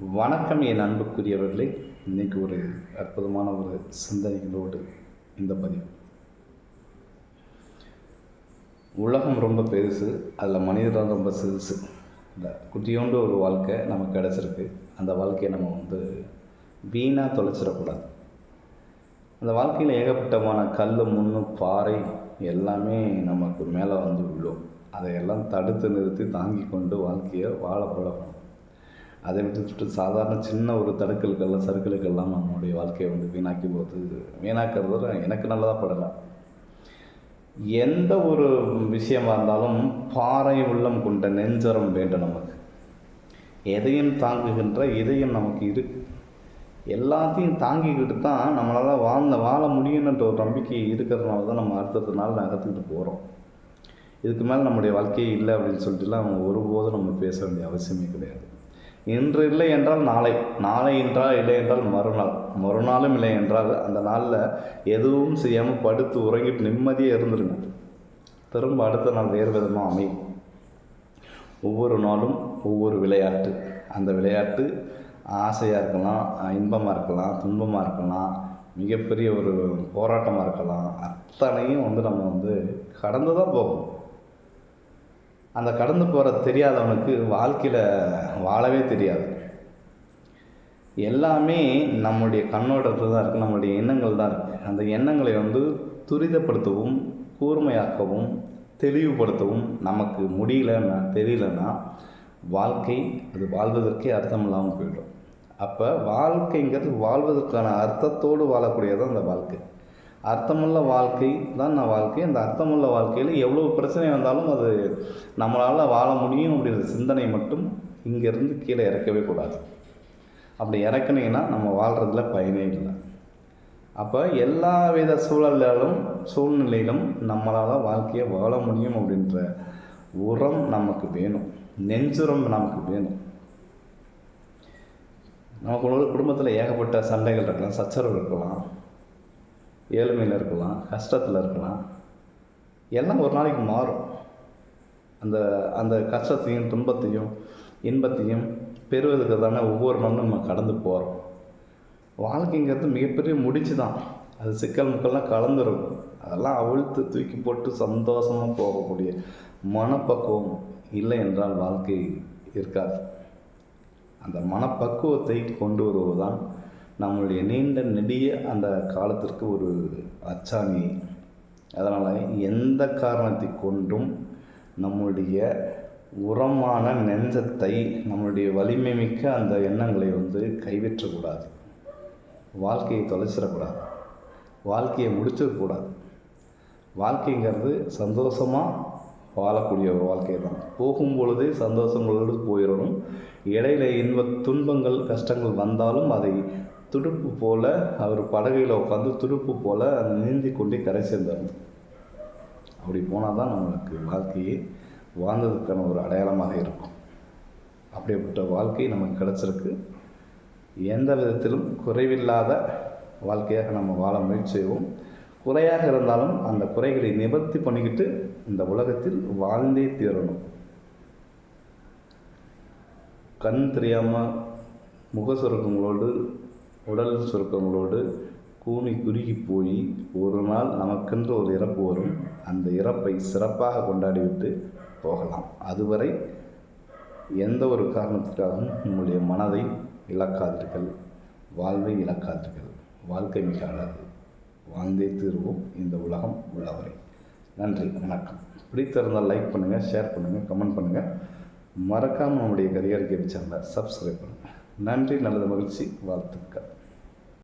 வணக்கம் என் அன்புக்குரியவர்களே. இன்னைக்கு ஒரு அற்புதமான ஒரு சிந்தனைகளோடு இந்த பதிவு. உலகம் ரொம்ப பெருசு அதில் மனிதர்கள் ரொம்ப சிறுசு. இந்த குட்டியோண்டு ஒரு வாழ்க்கை நமக்கு கிடச்சிருக்கு. அந்த வாழ்க்கையை நம்ம வந்து வீணாக தொலைச்சிடக்கூடாது. அந்த வாழ்க்கையில் ஏகப்பட்டமான கல் முன்னு பாறை எல்லாமே நமக்கு மேலே வந்து விழும். அதையெல்லாம் தடுத்து நிறுத்தி தாங்கி கொண்டு வாழ்க்கையை வாழ பழகணும் அதை விட்டுட்டு சாதாரண சின்ன ஒரு தடுக்கல்கள்லாம் சறுக்கலுக்கெல்லாம் நம்மளுடைய வாழ்க்கையை வந்து வீணாக்கி போது வீணாக்கிறது எனக்கு நல்லதாக படலை. எந்த ஒரு விஷயமா இருந்தாலும் பாறை உள்ளம் கொண்ட நெஞ்சரம் வேண்டும் நமக்கு. எதையும் தாங்குகின்ற இதயம் நமக்கு இருக்கு எல்லாத்தையும் தாங்கிக்கிட்டு தான் நம்மளால் வாழ்ந்த வாழ முடியும்ன்ற ஒரு நம்பிக்கை இருக்கிறதுனால தான் நம்ம அடுத்தடுத்த நாள் நகர்த்துக்கிட்டு போகிறோம் இதுக்கு மேலே நம்முடைய வாழ்க்கையே இல்லை அப்படின்னு சொல்லிட்டுலாம் அவங்க ஒருபோதும் நம்ம பேச வேண்டிய அவசியமே கிடையாது. இன்று இல்லை என்றால் நாளை. நாளை என்றால் இல்லை என்றால் மறுநாள். மறுநாளும் இல்லை என்றால் அந்த நாளில் எதுவும் செய்யாமல் படுத்து உறங்கிட்டு நிம்மதியாக இருந்துருங்க. திரும்ப அடுத்த நாள் வேறு விதமாக அமையும். ஒவ்வொரு நாளும் ஒவ்வொரு விளையாட்டு. அந்த விளையாட்டு ஆசையாக இருக்கலாம் இன்பமாக இருக்கலாம் துன்பமாக இருக்கலாம் மிகப்பெரிய ஒரு போராட்டமாக இருக்கலாம். அத்தனையும் வந்து நம்ம வந்து கடந்து தான் போகணும். அந்த கடந்து போகிற தெரியாதவனுக்கு வாழ்க்கையில் வாழவே தெரியாது. எல்லாமே நம்முடைய கண்ணோட்டத்தில் தான் இருக்குது நம்முடைய எண்ணங்கள் தான் இருக்குது அந்த எண்ணங்களை வந்து துரிதப்படுத்தவும் கூர்மையாக்கவும் தெளிவுபடுத்தவும் நமக்கு முடியலன்னா தெரியலன்னா வாழ்க்கை அது வாழ்வதற்கே அர்த்தம் இல்லாமல் போயிடும். அப்போ வாழ்க்கைங்கிறது வாழ்வதற்கான அர்த்தத்தோடு வாழக்கூடியதான் அந்த வாழ்க்கை. அர்த்தமுள்ள வாழ்க்கை தான் நான் வாழ்க்கை. அந்த அர்த்தமுள்ள வாழ்க்கையில் எவ்வளோ பிரச்சனை வந்தாலும் அது நம்மளால் வாழ முடியும் அப்படின்ற சிந்தனை மட்டும் இங்கேருந்து கீழே இறக்கவே கூடாது. அப்படி இறக்குனீங்கன்னா நம்ம வாழ்கிறதுல பயனே இல்லை. அப்போ எல்லா வித சூழலிலும் சூழ்நிலையிலும் நம்மளால் வாழ்க்கையை வாழ முடியும் அப்படின்ற உரம் நமக்கு வேணும். நெஞ்சுரம் நமக்கு வேணும். நமக்கு குடும்பத்தில் ஏகப்பட்ட சண்டைகள் இருக்கலாம் சச்சரவு இருக்கலாம். ஏழ்மையில் இருக்கலாம் கஷ்டத்தில் இருக்கலாம். எல்லாம் ஒரு நாளைக்கு மாறும். அந்த அந்த கஷ்டத்தையும் துன்பத்தையும் இன்பத்தையும் பெறுவதற்கு தானே ஒவ்வொரு நாளும் நம்ம கடந்து போகிறோம் வாழ்க்கைங்கிறது மிகப்பெரிய முடிச்சு தான் அது சிக்கல் முக்கெல்லாம் கலந்துருக்கும் அதெல்லாம் அவிழ்த்து தூக்கி போட்டு சந்தோஷமாக போகக்கூடிய மனப்பக்குவம் இல்லை என்றால் வாழ்க்கை இருக்காது. அந்த மனப்பக்குவத்தை கொண்டு வருவதுதான் நம்மளுடைய நீண்ட நெடிய அந்த காலத்திற்கு ஒரு அச்சாணி. அதனால் எந்த காரணத்தை கொண்டும் நம்முடைய உரமான நெஞ்சத்தை நம்மளுடைய வலிமை மிக்க அந்த எண்ணங்களை வந்து கைவிற்றக்கூடாது. வாழ்க்கையை தொலைச்சிடக்கூடாது. வாழ்க்கையை முடிச்சிடக்கூடாது. வாழ்க்கைங்கிறது சந்தோஷமாக வாழக்கூடிய ஒரு வாழ்க்கை தான். போகும் பொழுதே சந்தோஷங்களோடு போயிடணும். இடையில இன்ப துன்பங்கள் கஷ்டங்கள் வந்தாலும் அதை துடுப்பு போல அவர் படகையில் உட்காந்து துடுப்பு போல் அதை நீந்தி கொண்டே கரை சேர்ந்தார். அப்படி போனால் தான் நம்மளுக்கு வாழ்க்கையை வாழ்ந்ததுக்கான ஒரு அடையாளமாக இருக்கும். அப்படிப்பட்ட வாழ்க்கை நமக்கு கிடச்சிருக்கு. எந்த விதத்திலும் குறைவில்லாத வாழ்க்கையாக நம்ம வாழ முயற்சி செய்வோம். குறையாக இருந்தாலும் அந்த குறைகளை நிவர்த்தி பண்ணிக்கிட்டு இந்த உலகத்தில் வாழ்ந்தே தீரணும். கண் தெரியாமல் முக சுருக்கங்களோடு உடல் சுருக்கங்களோடு கூனி குறுகி போய் ஒரு நாள் நமக்கென்று ஒரு இறப்பு வரும். அந்த இறப்பை சிறப்பாக கொண்டாடிவிட்டு போகலாம். அதுவரை எந்த ஒரு காரணத்துக்காகவும் உங்களுடைய மனதை இழக்காதீர்கள். வாழ்வை இழக்காதீர்கள். வாழ்க்கை மிக அழகு. வாழ்ந்தே தீர்வோம். இந்த உலகம் உள்ளவரை. நன்றி. வணக்கம். பிடித்திருந்தால் லைக் பண்ணுங்கள் ஷேர் பண்ணுங்கள் கமெண்ட் பண்ணுங்கள் மறக்காமல் நம்முடைய கரியார் கேபி சேனலை சப்ஸ்கிரைப் பண்ணுங்கள் நன்றி. நல்லது மகிழ்ச்சி. வாழ்த்துக்கள்.